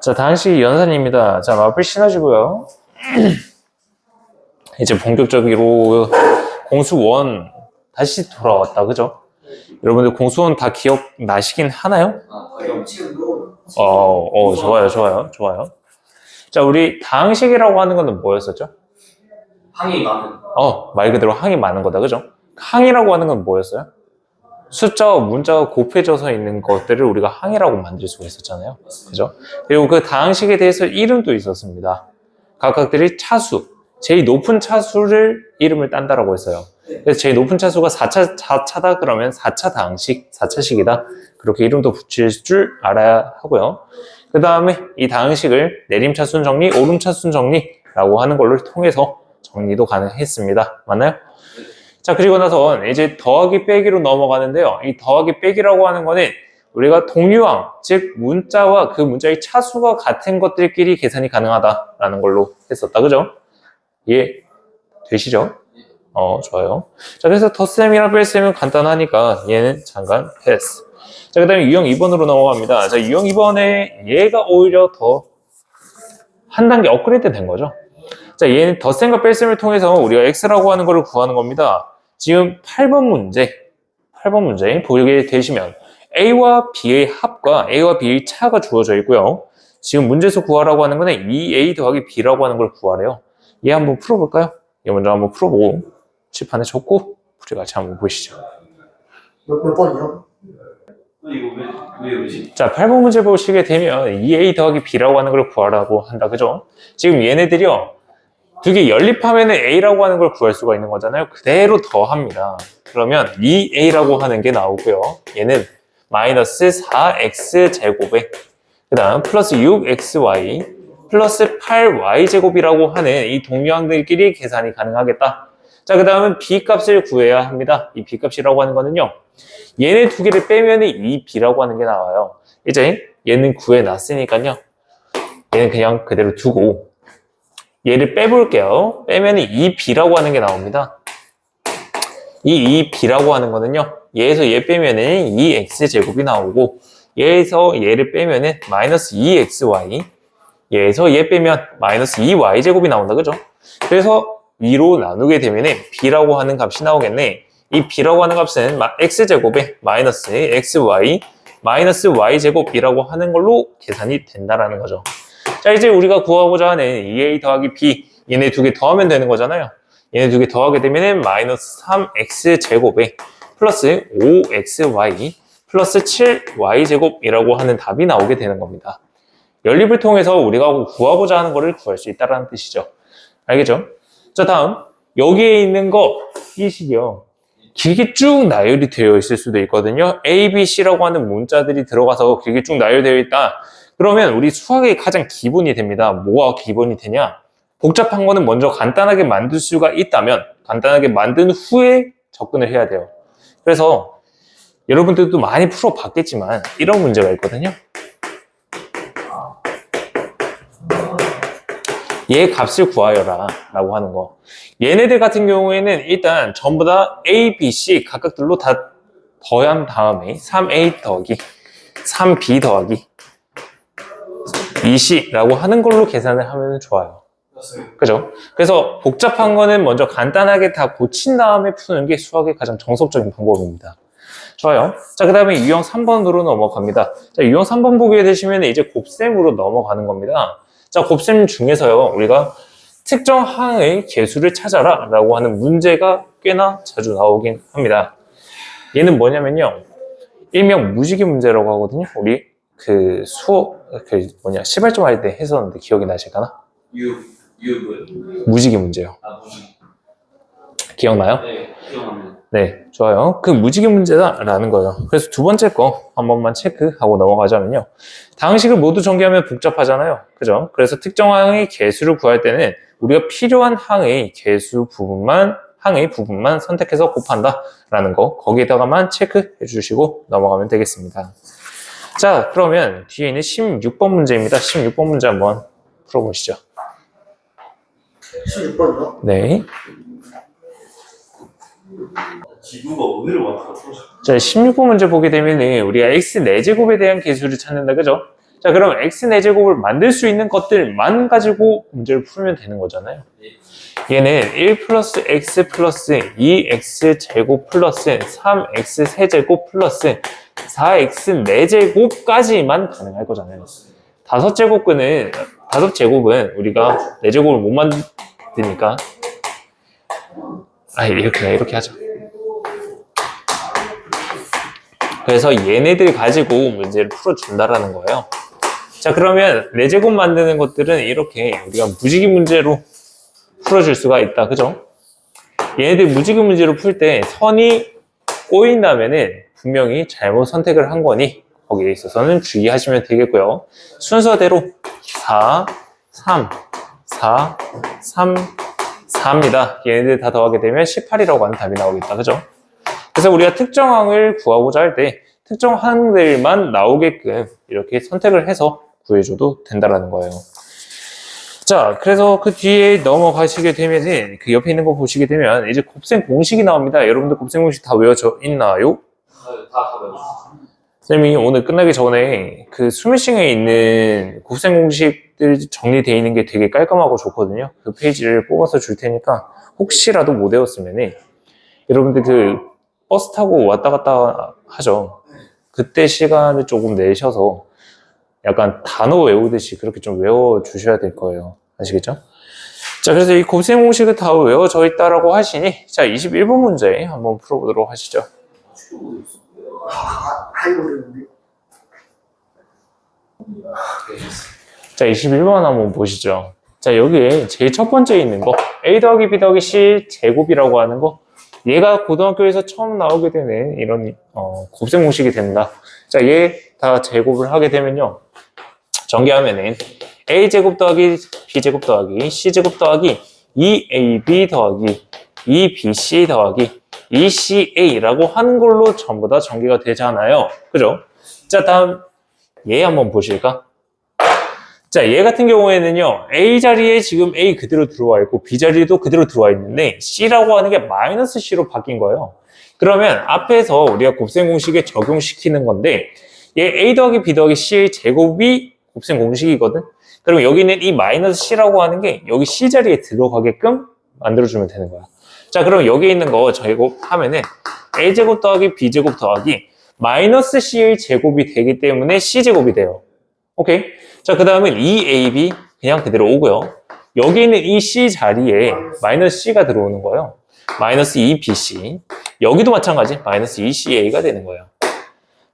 자, 다항식 연산입니다. 자, 마플 신어지고요. 이제 본격적으로 공수원 다시 돌아왔다, 그죠? 여러분들 공수원 다 기억나시긴 하나요? 어, 어, 좋아요, 좋아요, 좋아요. 자, 우리 다항식이라고 하는 거는 뭐였었죠? 항이 많은 어, 말 그대로 항이 많은 거다, 그죠? 항이라고 하는 건 뭐였어요? 숫자와 문자가 곱해져서 있는 것들을 우리가 항이라고 만들 수가 있었잖아요. 그죠? 그리고 그 다항식에 대해서 이름도 있었습니다. 각각들이 차수, 제일 높은 차수를 이름을 딴다라고 했어요. 그래서 제일 높은 차수가 4차, 4차다 그러면 4차 다항식, 4차식이다. 그렇게 이름도 붙일 줄 알아야 하고요. 그 다음에 이 다항식을 내림차순 정리, 오름차순 정리라고 하는 걸로 통해서 정리도 가능했습니다. 맞나요? 자, 그리고 나서 이제 더하기 빼기로 넘어가는데요. 이 더하기 빼기라고 하는 거는 우리가 동유항, 즉 문자와 그 문자의 차수가 같은 것들끼리 계산이 가능하다라는 걸로 했었다. 그죠? 예. 되시죠? 어, 좋아요. 자, 그래서 덧셈이랑 뺄셈은 간단하니까 얘는 잠깐 패스. 자, 그 다음에 유형 2번으로 넘어갑니다. 자, 유형 2번에 얘가 오히려 더 한 단계 업그레이드 된 거죠. 자, 얘는 덧셈과 뺄셈을 통해서 우리가 x라고 하는 거를 구하는 겁니다. 지금 8번 문제, 8번 문제 보게 되시면 a와 b의 합과 a와 b의 차가 주어져 있고요. 지금 문제에서 구하라고 하는 거는 2a 더하기 b라고 하는 걸 구하래요. 얘 한번 풀어볼까요? 얘 먼저 한번 풀어보고 칠판에 적고 우리 같이 한번 보시죠. 몇, 몇 번이요? 자, 8번 문제 보시게 되면 2a 더하기 b라고 하는 걸 구하라고 한다. 그죠? 지금 얘네들이요. 두 개 연립하면 a라고 하는 걸 구할 수가 있는 거잖아요. 그대로 더합니다. 그러면 2a라고 하는 게 나오고요. 얘는 마이너스 4x 제곱에 그 다음 플러스 6xy 플러스 8y 제곱이라고 하는 이 동류항들끼리 계산이 가능하겠다. 자, 그 다음은 b 값을 구해야 합니다. 이 b 값이라고 하는 거는요. 얘네 두 개를 빼면 이 b라고 하는 게 나와요. 이제 얘는 구해놨으니까요. 얘는 그냥 그대로 두고 얘를 빼볼게요. 빼면 이 b라고 하는 게 나옵니다. 이 2b라고 하는 거는요. 얘에서 얘 빼면은 2x 제곱이 나오고 얘에서 얘를 빼면은 마이너스 2xy 얘에서 얘 빼면 마이너스 2y 제곱이 나온다. 그죠? 그래서 위로 나누게 되면은 b라고 하는 값이 나오겠네. 이 b라고 하는 값은 마- x제곱에 마이너스 xy 마이너스 y제곱이라고 하는 걸로 계산이 된다라는 거죠. 자, 이제 우리가 구하고자 하는 2a 더하기 b 얘네 두 개 더하면 되는 거잖아요. 얘네 두 개 더하게 되면은 마이너스 3x제곱에 플러스 5xy 플러스 7y제곱이라고 하는 답이 나오게 되는 겁니다. 연립을 통해서 우리가 구하고자 하는 거를 구할 수 있다는 뜻이죠. 알겠죠? 자, 다음. 여기에 있는 거, 이 식이요. 길게 쭉 나열이 되어 있을 수도 있거든요. A, B, C라고 하는 문자들이 들어가서 길게 쭉 나열되어 있다. 그러면 우리 수학의 가장 기본이 됩니다. 뭐가 기본이 되냐? 복잡한 거는 먼저 간단하게 만들 수가 있다면 간단하게 만든 후에 접근을 해야 돼요. 그래서 여러분들도 많이 풀어봤겠지만 이런 문제가 있거든요. 얘 값을 구하여라 라고 하는 거. 얘네들 같은 경우에는 일단 전부 다 A, B, C 각각들로 다 더한 다음에 3A 더하기 3B 더하기 2C라고 하는 걸로 계산을 하면 좋아요. 그죠? 그래서 복잡한 거는 먼저 간단하게 다 고친 다음에 푸는 게 수학의 가장 정석적인 방법입니다. 좋아요. 자, 그 다음에 유형 3번으로 넘어갑니다. 자, 유형 3번 보게 되시면 이제 곱셈으로 넘어가는 겁니다. 자, 곱셈 중에서요, 우리가 특정 항의 개수를 찾아라 라고 하는 문제가 꽤나 자주 나오긴 합니다. 얘는 뭐냐면요, 일명 무지개 문제라고 하거든요. 우리 그 수업, 그 뭐냐, 시발점 할 때 했었는데 기억이 나실까나? 유 유분 무지개 문제요. 아 무슨 기억나요? 네 기억납니다. 네, 좋아요. 그 무지개 문제다라는 거예요. 그래서 두 번째 거 한 번만 체크하고 넘어가자면요. 다항식을 모두 전개하면 복잡하잖아요. 그죠? 그래서 특정 항의 개수를 구할 때는 우리가 필요한 항의 개수 부분만, 항의 부분만 선택해서 곱한다라는 거, 거기에다가만 체크해 주시고 넘어가면 되겠습니다. 자, 그러면 뒤에 있는 16번 문제입니다. 16번 문제 한번 풀어보시죠. 16번이요? 네. 지구가. 자, 16번 문제 보게 되면 우리가 x 4제곱에 대한 개수를 찾는다, 그죠? 자, 그럼 x 4제곱을 만들 수 있는 것들만 가지고 문제를 풀면 되는 거잖아요. 얘는 1 플러스 x 플러스 2x 제곱 플러스 3x 세제곱 플러스 4x 4제곱까지만 가능할 거잖아요. 다섯 제곱근은 다섯 제곱은 우리가 네 제곱을 못 만드니까 아 이렇게 이렇게 하죠. 그래서 얘네들 가지고 문제를 풀어준다라는 거예요. 자 그러면 네 제곱 만드는 것들은 이렇게 우리가 무지개 문제로 풀어줄 수가 있다, 그죠? 얘네들 무지개 문제로 풀 때 선이 꼬인다면은 분명히 잘못 선택을 한 거니 거기에 있어서는 주의하시면 되겠고요. 순서대로 4, 3, 4, 3, 4입니다. 얘네들 다 더하게 되면 18이라고 하는 답이 나오겠다, 그죠? 그래서 우리가 특정항을 구하고자 할 때 특정항들만 나오게끔 이렇게 선택을 해서 구해줘도 된다라는 거예요. 자, 그래서 그 뒤에 넘어가시게 되면은 그 옆에 있는 거 보시게 되면 이제 곱셈 공식이 나옵니다. 여러분들 곱셈 공식 다 외워져 있나요? 다 가면. 쌤이 오늘 끝나기 전에 그 수미싱에 있는 곱셈 공식들 정리되어 있는 게 되게 깔끔하고 좋거든요. 그 페이지를 뽑아서 줄 테니까 혹시라도 못 외웠으면은 여러분들 그 버스 타고 왔다 갔다 하죠. 그때 시간을 조금 내셔서 약간 단어 외우듯이 그렇게 좀 외워 주셔야 될 거예요. 아시겠죠? 자, 그래서 이 곱셈 공식은 다 외워져 있다라고 하시니 자, 21번 문제 한번 풀어보도록 하시죠. 자, 21번 한번 보시죠. 자, 여기에 제일 첫 번째 있는 거, a 더하기 b 더하기 c 제곱이라고 하는 거, 얘가 고등학교에서 처음 나오게 되는 이런 어, 곱셈 공식이 된다. 자, 얘 다 제곱을 하게 되면요. 전개하면은 a 제곱 더하기 b 제곱 더하기 c 제곱 더하기 2ab 더하기 2bc 더하기 2ca라고 하는 걸로 전부 다 전개가 되잖아요. 그죠? 자, 다음 얘 한번 보실까? 자, 얘 같은 경우에는요, A 자리에 지금 A 그대로 들어와 있고, B 자리에도 그대로 들어와 있는데, C라고 하는 게 마이너스 C로 바뀐 거예요. 그러면 앞에서 우리가 곱셈 공식에 적용시키는 건데, 얘 A 더하기 B 더하기 C의 제곱이 곱셈 공식이거든? 그럼 여기는 이 마이너스 C라고 하는 게 여기 C 자리에 들어가게끔 만들어주면 되는 거야. 자, 그럼 여기 있는 거 제곱하면은 A 제곱 더하기 B 제곱 더하기 마이너스 C의 제곱이 되기 때문에 C 제곱이 돼요. 오케이? 자, 그 다음은 2AB 그냥 그대로 오고요. 여기 있는 이 C 자리에 마이너스 C가 들어오는 거예요. 마이너스 2BC. 여기도 마찬가지. 마이너스 2CA가 되는 거예요.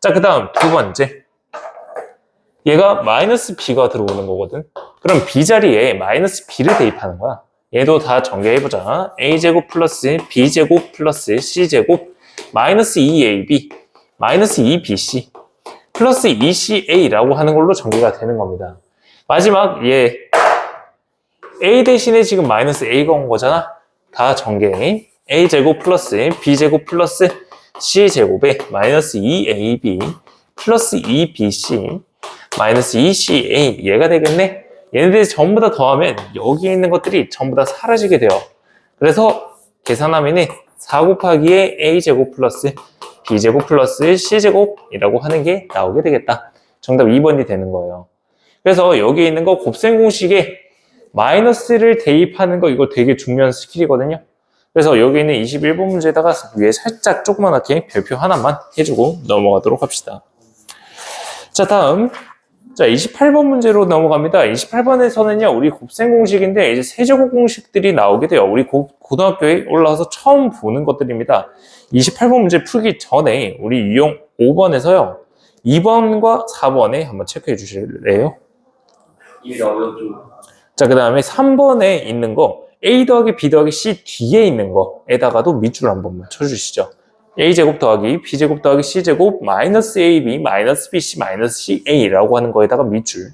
자, 그 다음 두 번째. 얘가 마이너스 B가 들어오는 거거든. 그럼 B 자리에 마이너스 B를 대입하는 거야. 얘도 다 전개해보자. A제곱 플러스 B제곱 플러스 C제곱 마이너스 2AB 마이너스 2BC 플러스 2CA라고 하는 걸로 전개가 되는 겁니다. 마지막 얘 A 대신에 지금 마이너스 A가 온 거잖아. 다 전개. A제곱 플러스 B제곱 플러스 C제곱에 마이너스 2AB 플러스 2BC 마이너스 2CA 얘가 되겠네. 얘네들이 전부 다 더하면 여기에 있는 것들이 전부 다 사라지게 돼요. 그래서 계산하면은 4 곱하기 에 A제곱 플러스 B제곱 플러스 C제곱이라고 하는 게 나오게 되겠다. 정답 2번이 되는 거예요. 그래서 여기 있는 거 곱셈 공식에 마이너스를 대입하는 거 이거 되게 중요한 스킬이거든요. 그래서 여기 있는 21번 문제에다가 위에 살짝 조그만하게 별표 하나만 해주고 넘어가도록 합시다. 자, 다음. 자, 28번 문제로 넘어갑니다. 28번에서는요, 우리 곱셈 공식인데, 이제 세제곱 공식들이 나오게 돼요. 우리 고, 고등학교에 올라와서 처음 보는 것들입니다. 28번 문제 풀기 전에, 우리 유형 5번에서요, 2번과 4번에 한번 체크해 주실래요? 자, 그 다음에 3번에 있는 거, A 더하기 B 더하기 C 뒤에 있는 거에다가도 밑줄 한 번만 쳐주시죠. A제곱 더하기 B제곱 더하기 C제곱 마이너스 AB 마이너스 BC 마이너스 CA라고 하는 거에다가 밑줄.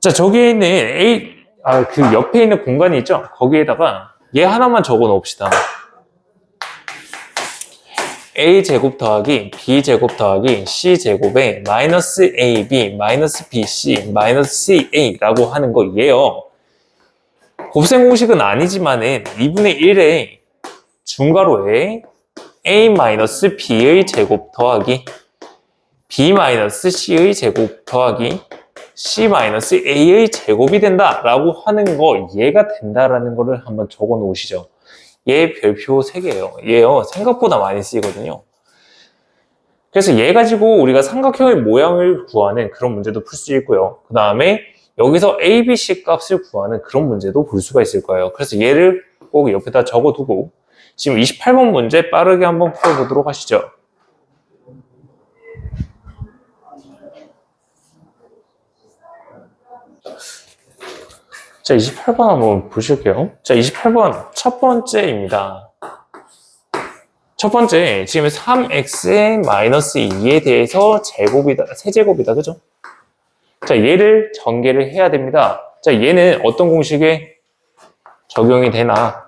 자, 저기에 있는 A, 아, 그 옆에 있는 공간이 있죠? 거기에다가 얘 하나만 적어 놓읍시다. A제곱 더하기 B제곱 더하기 C제곱에 마이너스 AB 마이너스 BC 마이너스 CA라고 하는 거 얘요. 곱셈 공식은 아니지만은 2분의 1에 중괄호에 a-b의 제곱 더하기 b-c의 제곱 더하기 c-a의 제곱이 된다 라고 하는 거 얘가 된다라는 거를 한번 적어 놓으시죠. 얘 별표 3개예요. 얘요 생각보다 많이 쓰이거든요. 그래서 얘 가지고 우리가 삼각형의 모양을 구하는 그런 문제도 풀 수 있고요. 그 다음에 여기서 a, b, c 값을 구하는 그런 문제도 볼 수가 있을 거예요. 그래서 얘를 꼭 옆에다 적어두고 지금 28번 문제 빠르게 한번 풀어보도록 하시죠. 자, 28번 한번 보실게요. 자, 28번 첫 번째입니다. 첫 번째, 지금 3x의 마이너스 2에 대해서 제곱이다, 세제곱이다, 그죠? 자, 얘를 전개를 해야 됩니다. 자, 얘는 어떤 공식에 적용이 되나?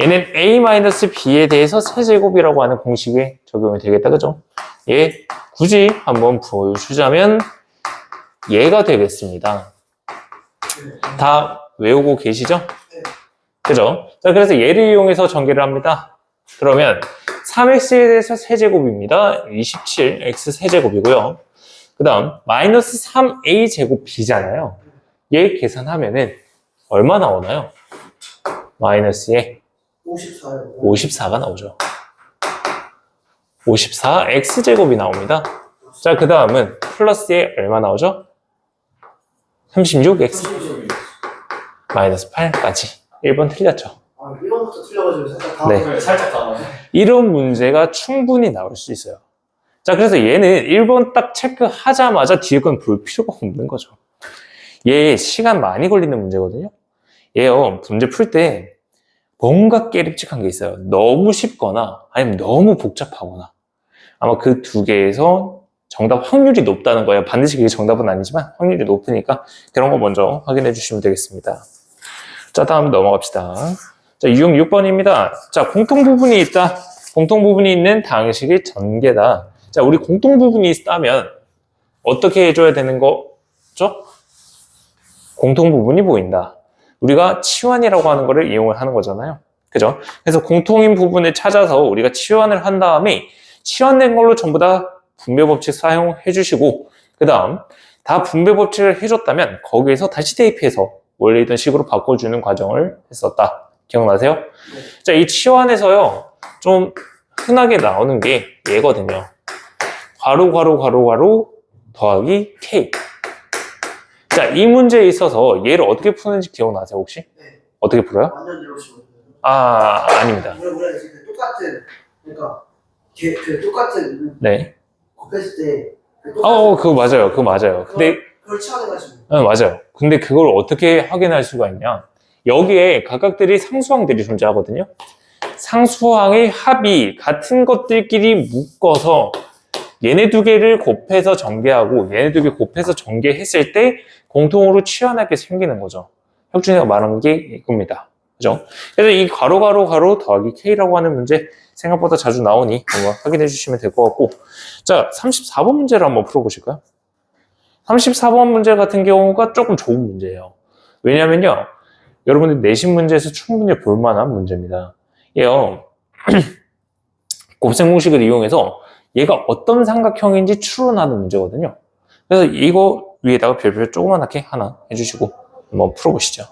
얘는 a-b에 대해서 세제곱이라고 하는 공식에 적용이 되겠다, 그죠? 얘 굳이 한번 보여주자면 얘가 되겠습니다. 다 외우고 계시죠? 그죠? 자, 그래서 얘를 이용해서 전개를 합니다. 그러면 3x에 대해서 세제곱입니다. 27x 세제곱이고요. 그 다음 마이너스 3a 제곱 b잖아요. 얘 계산하면은 얼마 나오나요? 마이너스 에 54요. 54가 나오죠. 54 x제곱이 나옵니다. 자, 그 다음은 플러스에 얼마 나오죠? 36 x 마이너스 8까지. 1번 틀렸죠. 아, 1번부터 틀려가지고 살짝 다. 네. 살짝 다 이런 문제가 충분히 나올 수 있어요. 자, 그래서 얘는 1번 딱 체크하자마자 뒤에 건 볼 필요가 없는 거죠. 얘 시간 많이 걸리는 문제거든요. 얘요, 문제 풀 때 뭔가 깨름직한 게 있어요. 너무 쉽거나 아니면 너무 복잡하거나 아마 그 두 개에서 정답 확률이 높다는 거예요. 반드시 그게 정답은 아니지만 확률이 높으니까 그런 거 먼저 확인해 주시면 되겠습니다. 자, 다음 넘어갑시다. 자, 유형 6번입니다. 자, 공통 부분이 있다. 공통 부분이 있는 당식의 전개다. 자, 우리 공통 부분이 있다면 어떻게 해줘야 되는 거죠? 공통 부분이 보인다. 우리가 치환이라고 하는 거를 이용을 하는 거잖아요. 그죠? 그래서 공통인 부분을 찾아서 우리가 치환을 한 다음에 치환된 걸로 전부 다 분배 법칙 사용해 주시고 그 다음 다 분배 법칙을 해줬다면 거기에서 다시 대입해서 원래 있던 식으로 바꿔주는 과정을 했었다. 기억나세요? 자, 이 치환에서요, 좀 흔하게 나오는 게 얘거든요. 괄호, 괄호, 괄호, 괄호, 더하기 K. 자, 이 문제에 있어서 얘를 어떻게 푸는지 기억나세요, 혹시? 네. 어떻게 풀어요? 완전 이러시면. 아, 아닙니다. 우리 우리가 이제 그 똑같은 그러니까 그, 그 똑같은 네. 곱했을 때그 어, 똑같은 어, 그거 맞아요. 그거 맞아요. 근데, 그걸 치환해가지고. 네, 맞아요. 근데 그걸 어떻게 확인할 수가 있냐? 여기에 각각들이 상수항들이 존재하거든요. 상수항의 합이 같은 것들끼리 묶어서 얘네 두 개를 곱해서 전개하고 얘네 두 개 곱해서 전개했을 때 공통으로 치환하게 생기는 거죠. 혁준이가 말한 게 이겁니다. 그죠? 그래서 이 가로 가로 가로 더하기 k라고 하는 문제 생각보다 자주 나오니 한번 확인해 주시면 될 것 같고 자 34번 문제를 한번 풀어보실까요? 34번 문제 같은 경우가 조금 좋은 문제예요. 왜냐면요. 여러분들 내신 문제에서 충분히 볼 만한 문제입니다. 얘요. 곱셈 공식을 이용해서 얘가 어떤 삼각형인지 추론하는 문제거든요. 그래서 이거 위에다가 별표 조그만하게 하나 해주시고 한번 풀어보시죠.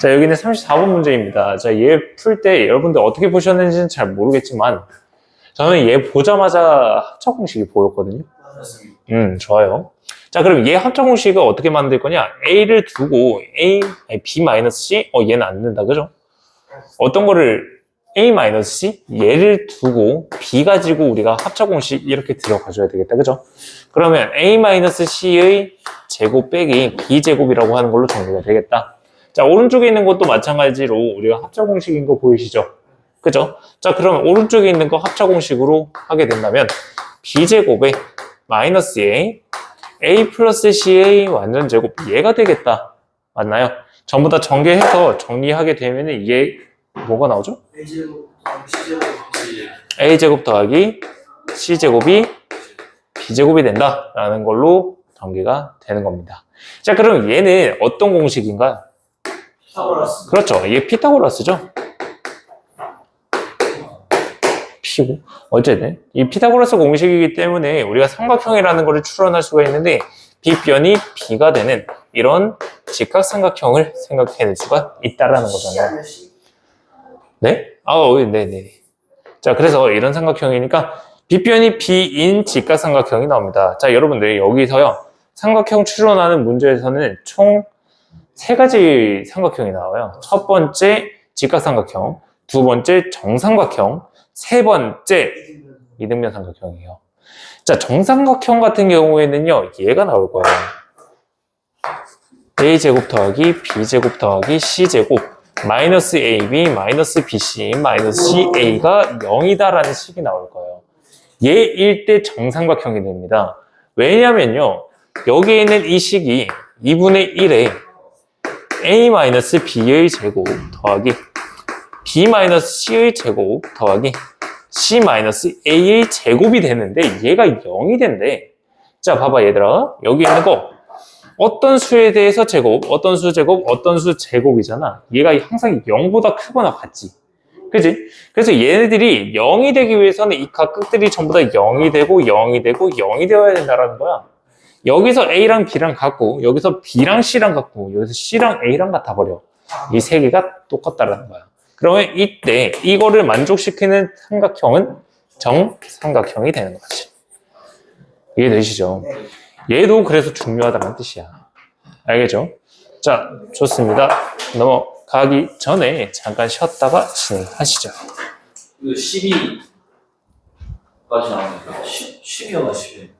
자, 여기는 34번 문제입니다. 자, 얘 풀 때 여러분들 어떻게 보셨는지는 잘 모르겠지만 저는 얘 보자마자 합차 공식이 보였거든요. 음, 좋아요. 자, 그럼 얘 합차 공식을 어떻게 만들 거냐? A를 두고 A, B-C? 어, 얘는 안 된다, 그죠? 어떤 거를 A-C? 얘를 두고 B 가지고 우리가 합차 공식 이렇게 들어가줘야 되겠다, 그죠? 그러면 A-C의 제곱 빼기 B제곱이라고 하는 걸로 정리가 되겠다. 자, 오른쪽에 있는 것도 마찬가지로 우리가 합차 공식인 거 보이시죠? 그죠? 자, 그러면 오른쪽에 있는 거 합차 공식으로 하게 된다면 B제곱에 마이너스 A, A 플러스 C의 완전 제곱 얘가 되겠다. 맞나요? 전부 다 전개해서 정리하게 되면 얘 뭐가 나오죠? A제곱, 더하기 C제곱이 B제곱이 된다 라는 걸로 전개가 되는 겁니다. 자, 그럼 얘는 어떤 공식인가요? 피타고라스. 그렇죠. 얘 피타고라스죠. P고 어쨌든 이 피타고라스 공식이기 때문에 우리가 삼각형이라는 것을 추론할 수가 있는데 빗변이 B가 되는 이런 직각삼각형을 생각해낼 수가 있다라는 거잖아요. 네? 아, 어, 네네. 자, 그래서 이런 삼각형이니까 빗변이 B인 직각삼각형이 나옵니다. 자, 여러분들 여기서요. 삼각형 추론하는 문제에서는 총 세 가지 삼각형이 나와요. 첫 번째 직각삼각형, 두 번째 정삼각형, 세 번째 이등변 삼각형이에요. 자, 정삼각형 같은 경우에는요, 얘가 나올 거예요. a제곱 더하기 b제곱 더하기 c제곱 마이너스 ab 마이너스 bc 마이너스 ca가 0이다라는 식이 나올 거예요. 얘일 때 정삼각형이 됩니다. 왜냐면요, 여기에 있는 이 식이 2분의 1에 a 마이너스 b의 제곱 더하기 b 마이너스 c의 제곱 더하기 c 마이너스 a의 제곱이 되는데 얘가 0이 된대. 자, 봐봐 얘들아. 여기 있는 거 어떤 수에 대해서 제곱, 어떤 수 제곱, 어떤 수 제곱이잖아. 얘가 항상 0보다 크거나 같지. 그지? 그래서 얘네들이 0이 되기 위해서는 이 각각들이 전부 다 0이 되고 0이 되고 0이 되어야 된다라는 거야. 여기서 A랑 B랑 같고 여기서 B랑 C랑 같고 여기서 C랑 A랑 같아 버려. 이 세 개가 똑같다라는 거야. 그러면 이때 이거를 만족시키는 삼각형은 정삼각형이 되는 거지. 이해되시죠? 얘도 그래서 중요하다는 뜻이야. 알겠죠? 자, 좋습니다. 넘어가기 전에 잠깐 쉬었다가 진행하시죠. 그 12까지 나오니까 10, 12였나 11?